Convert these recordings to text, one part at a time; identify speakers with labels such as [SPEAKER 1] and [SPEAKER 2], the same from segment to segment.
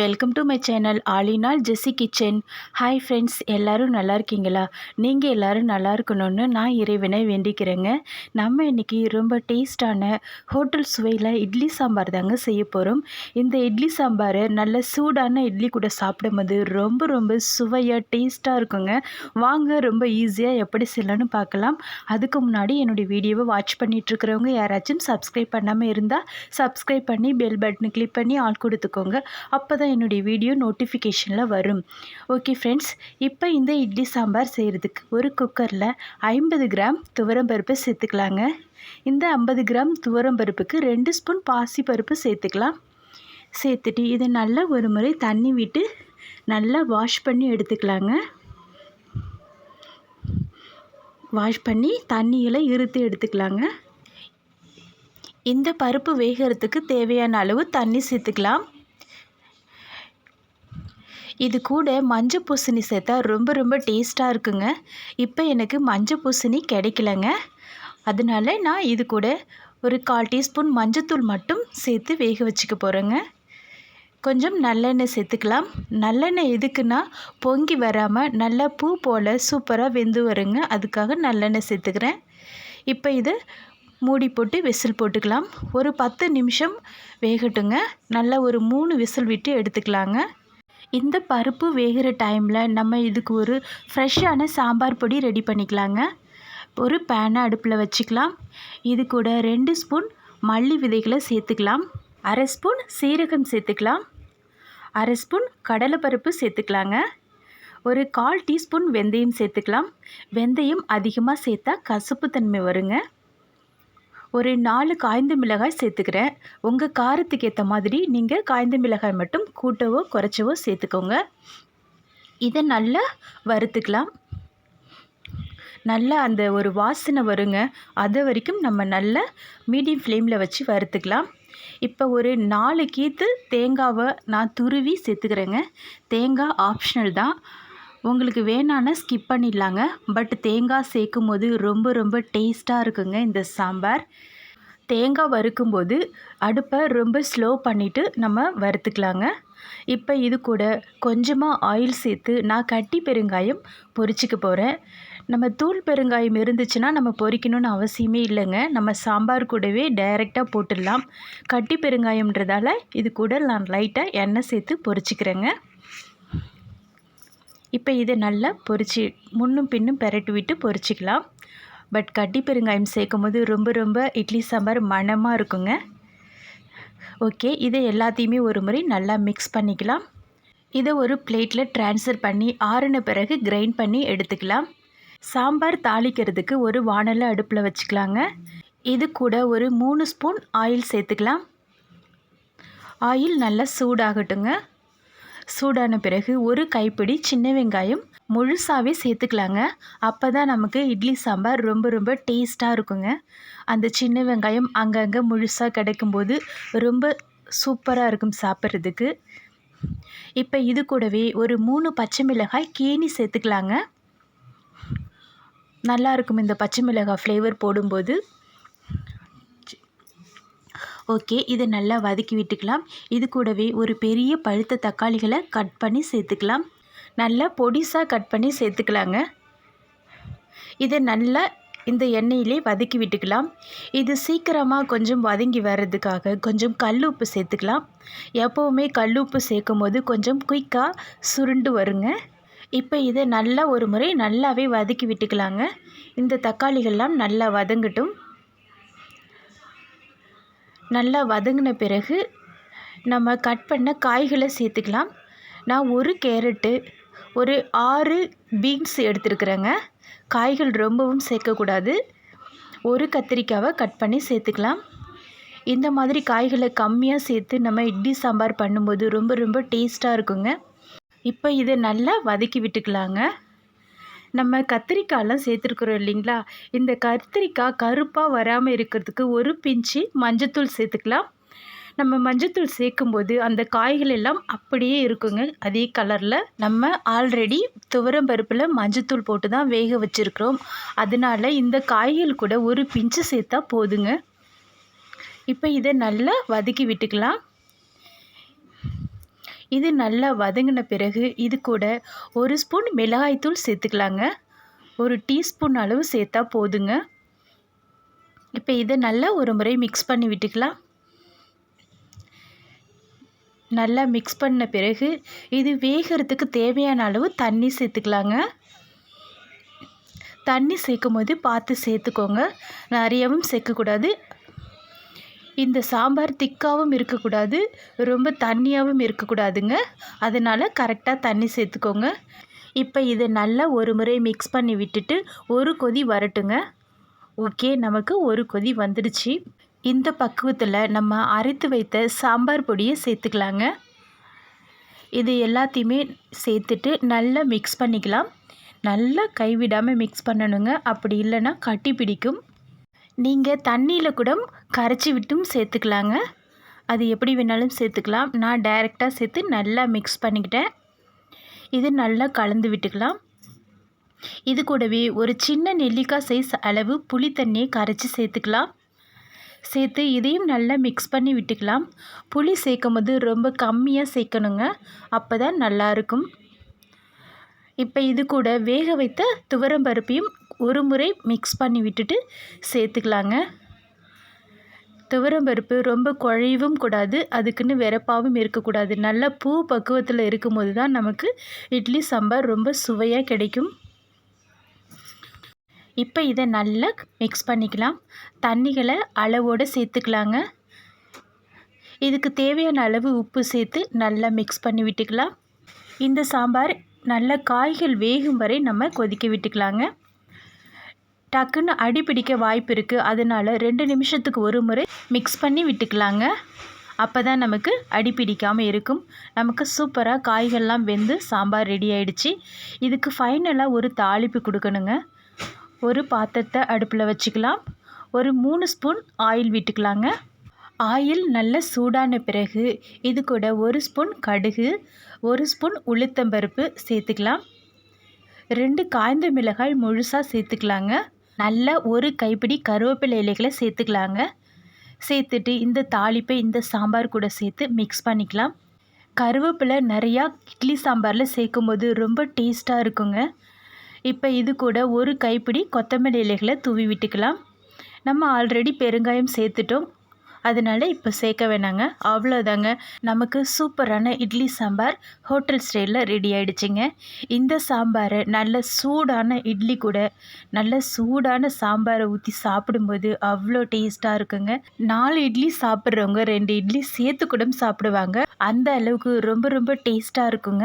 [SPEAKER 1] Welcome to my channel ஆலினால் Jessy kitchen hi friends எல்லோரும் நல்லா இருக்கீங்களா? நீங்கள் எல்லோரும் நல்லா இருக்கணும்னு நான் இறைவனை வேண்டிக்கிறேங்க. நம்ம இன்றைக்கி ரொம்ப டேஸ்டான ஹோட்டல் சுவையில் இட்லி சாம்பார் தாங்க செய்ய போகிறோம் இந்த இட்லி சாம்பார் நல்ல சூடான இட்லி கூட சாப்பிடும்போது ரொம்ப ரொம்ப சுவையாக டேஸ்ட்டாக இருக்குங்க. வாங்க ரொம்ப ஈஸியாக எப்படி செய்யலாம்னு பார்க்கலாம். அதுக்கு முன்னாடி என்னுடைய வீடியோவை வாட்ச் பண்ணிகிட்ருக்கிறவங்க யாராச்சும் சப்ஸ்கிரைப் பண்ணாமல் இருந்தால் சப்ஸ்கிரைப் பண்ணி பெல் பட்டனை கிளிக் பண்ணி ஆள் கொடுத்துக்கோங்க. அப்போ தான் என்னுடைய வீடியோ நோட்டிஃபிகேஷனில் வரும். ஓகே ஃப்ரெண்ட்ஸ் இப்போ இந்த இட்லி சாம்பார் செய்கிறதுக்கு ஒரு குக்கரில் ஐம்பது கிராம் துவரம்பருப்பு சேர்த்துக்கலாங்க. இந்த ஐம்பது கிராம் துவரம்பருப்புக்கு ரெண்டு ஸ்பூன் பாசி பருப்பு சேர்த்துக்கலாம். சேர்த்துட்டு இதை நல்லா ஒரு முறை தண்ணி விட்டு நல்லா வாஷ் பண்ணி எடுத்துக்கலாங்க. வாஷ் பண்ணி தண்ணியில் இருத்து எடுத்துக்கலாங்க. இந்த பருப்பு வேகிறதுக்கு தேவையான அளவு தண்ணி சேர்த்துக்கலாம். இது கூட மஞ்சள் பூசணி சேர்த்தா ரொம்ப ரொம்ப டேஸ்ட்டாக இருக்குங்க. இப்போ எனக்கு மஞ்சள் பூசணி கிடைக்கலங்க. அதனால நான் இது கூட ஒரு கால் டீஸ்பூன் மஞ்சத்தூள் மட்டும் சேர்த்து வேக வச்சுக்க போகிறேங்க கொஞ்சம் நல்லெண்ணெய் சேர்த்துக்கலாம். நல்லெண்ணெய் எதுக்குன்னா பொங்கி வராமல் நல்லா பூ போல் சூப்பராக வெந்து வருங்க. அதுக்காக நல்லெண்ணெய் சேர்த்துக்கிறேன். இப்போ இது மூடி போட்டு விசில் போட்டுக்கலாம். ஒரு பத்து நிமிஷம் வேகட்டுங்க. நல்லா ஒரு மூணு விசில் விட்டு எடுத்துக்கலாங்க. இந்த பருப்பு வேகிற டைமில் நம்ம இதுக்கு ஒரு ஃப்ரெஷ்ஷான சாம்பார் பொடி ரெடி பண்ணிக்கலாங்க. ஒரு பேனை அடுப்பில் வச்சுக்கலாம். இது கூட ரெண்டு ஸ்பூன் மல்லி விதைகளை சேர்த்துக்கலாம். அரை ஸ்பூன் சீரகம் சேர்த்துக்கலாம். அரை ஸ்பூன் கடலைப்பருப்பு சேர்த்துக்கலாங்க. ஒரு கால் டீஸ்பூன் வெந்தயம் சேர்த்துக்கலாம். வெந்தயம் அதிகமாக சேர்த்தா கசப்புத்தன்மை வருங்க. ஒரு நாலு காய்ந்த மிளகாய் சேர்த்துக்கிறேன். உங்கள் காரத்துக்கு ஏற்ற மாதிரி நீங்கள் காய்ந்த மிளகாய் மட்டும் கூட்டவோ குறைச்சவோ சேர்த்துக்கோங்க. இதை நல்லா வறுத்துக்கலாம். நல்லா அந்த ஒரு வாசனை வருங்க. அது வரைக்கும் நம்ம நல்லா மீடியம் ஃப்ளேமில் வச்சு வறுத்துக்கலாம். இப்போ ஒரு நாலு கீத்து தேங்காவை நான் துருவி சேர்த்துக்கிறேங்க. தேங்காய் ஆப்ஷனல் தான். உங்களுக்கு வேணான்னா ஸ்கிப் பண்ணிடலாங்க. பட் தேங்காய் சேர்க்கும் போது ரொம்ப ரொம்ப டேஸ்ட்டாக இருக்குங்க இந்த சாம்பார். தேங்காய் வறுக்கும்போது அடுப்பை ரொம்ப ஸ்லோ பண்ணிவிட்டு நம்ம வறுத்துக்கலாங்க. இப்போ இது கூட கொஞ்சமாக ஆயில் சேர்த்து நான் கட்டி பெருங்காயம் பொரிச்சிக்க போகிறேன் நம்ம தூள் பெருங்காயம் இருந்துச்சுன்னா நம்ம பொரிக்கணும்னு அவசியமே இல்லைங்க. நம்ம சாம்பார் கூடவே டைரெக்டாக போட்டுடலாம். கட்டி பெருங்காயம்ன்றதால இது கூட நான் லைட்டாக எண்ணெய் சேர்த்து பொரிச்சிக்கிறேங்க. இப்போ இதை நல்லா பொரிச்சு முன்னும் பின்னும் பெரட்டி விட்டு பொரிச்சிக்கலாம் பட் கட்டி பெருங்காயம் சேர்க்கும் போது ரொம்ப ரொம்ப இட்லி சாம்பார் மணமாக இருக்குங்க. ஓகே இதை எல்லாத்தையுமே ஒரு முறை நல்லா மிக்ஸ் பண்ணிக்கலாம். இதை ஒரு பிளேட்டில் ட்ரான்ஸ்ஃபர் பண்ணி ஆறின பிறகு கிரைண்ட் பண்ணி எடுத்துக்கலாம். சாம்பார் தாளிக்கிறதுக்கு ஒரு வானலை அடுப்பில் வச்சுக்கலாங்க. இது கூட ஒரு மூணு ஸ்பூன் ஆயில் சேர்த்துக்கலாம். ஆயில் நல்லா சூடாகட்டுங்க. சூடான பிறகு ஒரு கைப்பிடி சின்ன வெங்காயம் முழுசாகவே சேர்த்துக்கலாங்க. அப்போ தான் நமக்கு இட்லி சாம்பார் ரொம்ப ரொம்ப டேஸ்ட்டாக இருக்குங்க. அந்த சின்ன வெங்காயம் அங்கங்கே முழுசாக கிடைக்கும்போது ரொம்ப சூப்பராக இருக்கும் சாப்பிட்றதுக்கு. இப்போ இது கூடவே ஒரு மூணு பச்சை மிளகாய் கேணி சேர்த்துக்கலாங்க. நல்லா இருக்கும் இந்த பச்சை மிளகாய் ஃப்ளேவர் போடும்போது. ஓகே இதை நல்லா வதக்கி விட்டுக்கலாம். இது கூடவே ஒரு பெரிய பழுத்த தக்காளிகளை கட் பண்ணி சேர்த்துக்கலாம். நல்லா பொடிசாக கட் பண்ணி சேர்த்துக்கலாங்க. இதை நல்லா இந்த எண்ணெயிலே வதக்கி விட்டுக்கலாம். இது சீக்கிரமாக கொஞ்சம் வதங்கி வர்றதுக்காக கொஞ்சம் கல் உப்பு சேர்த்துக்கலாம். எப்போவுமே கல் உப்பு சேர்க்கும் போது கொஞ்சம் குயிக்காக சுருண்டு வருங்க. இப்போ இதை நல்லா ஒரு முறை நல்லாவே வதக்கி விட்டுக்கலாங்க. இந்த தக்காளிகள்லாம் நல்லா வதங்கட்டும். நல்லா வதங்கின பிறகு நம்ம கட் பண்ண காய்களை சேர்த்துக்கலாம். நான் ஒரு கேரட்டு ஒரு ஆறு பீன்ஸ் எடுத்துருக்குறேங்க. காய்கள் ரொம்பவும் சேர்க்கக்கூடாது. ஒரு கத்திரிக்காவை கட் பண்ணி சேர்த்துக்கலாம். இந்த மாதிரி காய்களை கம்மியாக சேர்த்து நம்ம இட்லி சாம்பார் பண்ணும்போது ரொம்ப ரொம்ப டேஸ்ட்டாக இருக்குங்க. இப்போ இதை நல்லா வதக்கி விட்டுக்கலாங்க. நம்ம கத்திரிக்காயெலாம் சேர்த்துருக்குறோம் இல்லைங்களா? இந்த கத்திரிக்காய் கருப்பாக வராமல் இருக்கிறதுக்கு ஒரு பிஞ்சு மஞ்சத்தூள் சேர்த்துக்கலாம். நம்ம மஞ்சத்தூள் சேர்க்கும்போது அந்த காய்கள் எல்லாம் அப்படியே இருக்குங்க. அதே கலரில் நம்ம ஆல்ரெடி துவரம் பருப்பில் மஞ்சத்தூள் போட்டு தான் வேக வச்சுருக்குறோம். அதனால இந்த காய்கள் கூட ஒரு பிஞ்சு சேர்த்தா போதுங்க. இப்போ இதை நல்லா வதக்கி விட்டுக்கலாம். இது நல்லா வதங்கின பிறகு இது கூட ஒரு ஸ்பூன் மிளகாய்த்தூள் சேர்த்துக்கலாங்க. ஒரு டீஸ்பூன் அளவு சேர்த்தா போதுங்க. இப்போ இதை நல்லா ஒரு முறை மிக்ஸ் பண்ணி விட்டுக்கலாம். நல்லா மிக்ஸ் பண்ண பிறகு இது வேகிறதுக்கு தேவையான அளவு தண்ணி சேர்த்துக்கலாங்க. தண்ணி சேர்க்கும் போது பார்த்து சேர்த்துக்கோங்க. நிறையவும் சேர்க்கக்கூடாது. இந்த சாம்பார் திக்காகவும் இருக்கக்கூடாது ரொம்ப தண்ணியாகவும் இருக்கக்கூடாதுங்க. அதனால் கரெக்டாக தண்ணி சேர்த்துக்கோங்க. இப்போ இதை நல்லா ஒரு முறை மிக்ஸ் பண்ணி விட்டுட்டு ஒரு கொதி வரட்டுங்க. ஓகே நமக்கு ஒரு கொதி வந்துடுச்சு. இந்த பக்குவத்தில் நம்ம அரைத்து வைத்த சாம்பார் பொடியை சேர்த்துக்கலாங்க. இது எல்லாத்தையுமே சேர்த்துட்டு நல்லா மிக்ஸ் பண்ணிக்கலாம். நல்லா கைவிடாமல் மிக்ஸ் பண்ணணுங்க. அப்படி இல்லைன்னா கட்டி பிடிக்கும். நீங்கள் தண்ணியில் கூட கரைச்சி விட்டும் சேர்த்துக்கலாங்க. அது எப்படி வேணாலும் சேர்த்துக்கலாம். நான் டைரெக்டாக சேர்த்து நல்லா மிக்ஸ் பண்ணிக்கிட்டேன். இது நல்லா கலந்து விட்டுக்கலாம். இது கூடவே ஒரு சின்ன நெல்லிக்காய் சைஸ் அளவு புளி தண்ணியை கரைச்சி சேர்த்துக்கலாம். சேர்த்து இதையும் நல்லா மிக்ஸ் பண்ணி விட்டுக்கலாம். புளி சேர்க்கும் போது ரொம்ப கம்மியாக சேர்க்கணுங்க. அப்போ தான் நல்லாயிருக்கும் இப்போ இது கூட வேக வைத்த துவரம்பருப்பையும் ஒரு முறை மிக்ஸ் பண்ணி விட்டுட்டு சேர்த்துக்கலாங்க. துவரம்பருப்பு ரொம்ப குழையவும் கூடாது அதுக்குன்னு வெறப்பாகவும் இருக்கக்கூடாது. நல்ல பூ பக்குவத்தில் இருக்கும்போது தான் நமக்கு இட்லி சாம்பார் ரொம்ப சுவையாக கிடைக்கும். இப்போ இதை நல்லா மிக்ஸ் பண்ணிக்கலாம். தண்ணிகளை அளவோடு சேர்த்துக்கலாங்க. இதுக்கு தேவையான அளவு உப்பு சேர்த்து நல்லா மிக்ஸ் பண்ணி விட்டுக்கலாம். இந்த சாம்பார் நல்ல காய்கள் வேகும் வரை நம்ம கொதிக்க விட்டுக்கலாங்க. டக்குன்னு அடி பிடிக்க வாய்ப்பு இருக்குது அதனால் ரெண்டு நிமிஷத்துக்கு ஒரு முறை மிக்ஸ் பண்ணி விட்டுக்கலாங்க. அப்போ தான் நமக்கு அடி பிடிக்காமல் இருக்கும். நமக்கு சூப்பராக காய்கள்லாம் வெந்து சாம்பார் ரெடி ஆகிடுச்சி இதுக்கு ஃபைனலாக ஒரு தாளிப்பு கொடுக்கணுங்க. ஒரு பாத்திரத்தை அடுப்பில் வச்சுக்கலாம். ஒரு மூணு ஸ்பூன் ஆயில் விட்டுக்கலாங்க. ஆயில் நல்ல சூடான பிறகு இது கூட ஒரு ஸ்பூன் கடுகு ஒரு ஸ்பூன் உளுத்தம்பருப்பு சேர்த்துக்கலாம். ரெண்டு காய்ந்த மிளகாய் முழுசாக சேர்த்துக்கலாங்க. நல்ல ஒரு கைப்பிடி கருவேப்பிலை இலைகளை சேர்த்துக்கலாங்க. சேர்த்துட்டு இந்த தாளிப்பை இந்த சாம்பார் கூட சேர்த்து மிக்ஸ் பண்ணிக்கலாம். கருவேப்பிலை நிறையா இட்லி சாம்பாரில் சேர்க்கும்போது ரொம்ப டேஸ்ட்டாக இருக்குங்க. இப்போ இது கூட ஒரு கைப்பிடி கொத்தமல்லி இலைகளை தூவி விட்டுக்கலாம். நம்ம ஆல்ரெடி பெருங்காயம் சேர்த்துட்டோம். அதனால் இப்போ சேர்க்க வேணாங்க. அவ்வளோதாங்க நமக்கு சூப்பரான இட்லி சாம்பார் ஹோட்டல் ஸ்டைலில் ரெடி ஆகிடுச்சிங்க இந்த சாம்பாரை நல்ல சூடான இட்லி கூட நல்ல சூடான சாம்பாரை ஊற்றி சாப்பிடும்போது அவ்வளோ டேஸ்ட்டாக இருக்குங்க. நாலு இட்லி சாப்பிட்றவங்க ரெண்டு இட்லி சேர்த்து கூட சாப்பிடுவாங்க. அந்த அளவுக்கு ரொம்ப ரொம்ப டேஸ்ட்டாக இருக்குங்க.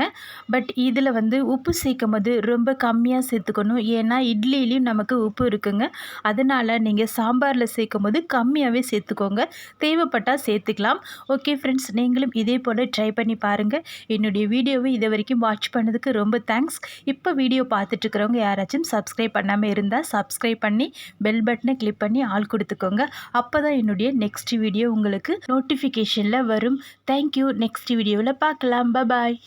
[SPEAKER 1] பட் இதில் வந்து உப்பு சேர்க்கும் போது ரொம்ப கம்மியாக சேர்த்துக்கணும். ஏன்னா இட்லிலையும் நமக்கு உப்பு இருக்குங்க. அதனால் நீங்கள் சாம்பாரில் சேர்க்கும் போது கம்மியாகவே சேர்த்துக்கோங்க. தேவைப்பட்டால் சேர்த்துக்கலாம். ஓகே ஃப்ரெண்ட்ஸ் நீங்களும் இதே போல் ட்ரை பண்ணி பாருங்கள் என்னுடைய வீடியோவை இது வரைக்கும் வாட்ச் பண்ணதுக்கு ரொம்ப தேங்க்ஸ் இப்போ வீடியோ பார்த்துட்ருக்கிறவங்க யாராச்சும் சப்ஸ்கிரைப் பண்ணாமல் இருந்தால் சப்ஸ்கிரைப் பண்ணி பெல் பட்டனை கிளிக் பண்ணி ஆள் கொடுத்துக்கோங்க. அப்போ தான் என்னுடைய நெக்ஸ்ட் வீடியோ உங்களுக்கு நோட்டிஃபிகேஷனில் வரும். தேங்க்யூ நெக்ஸ்ட் வீடியோவில் பார்க்கலாம். பாய்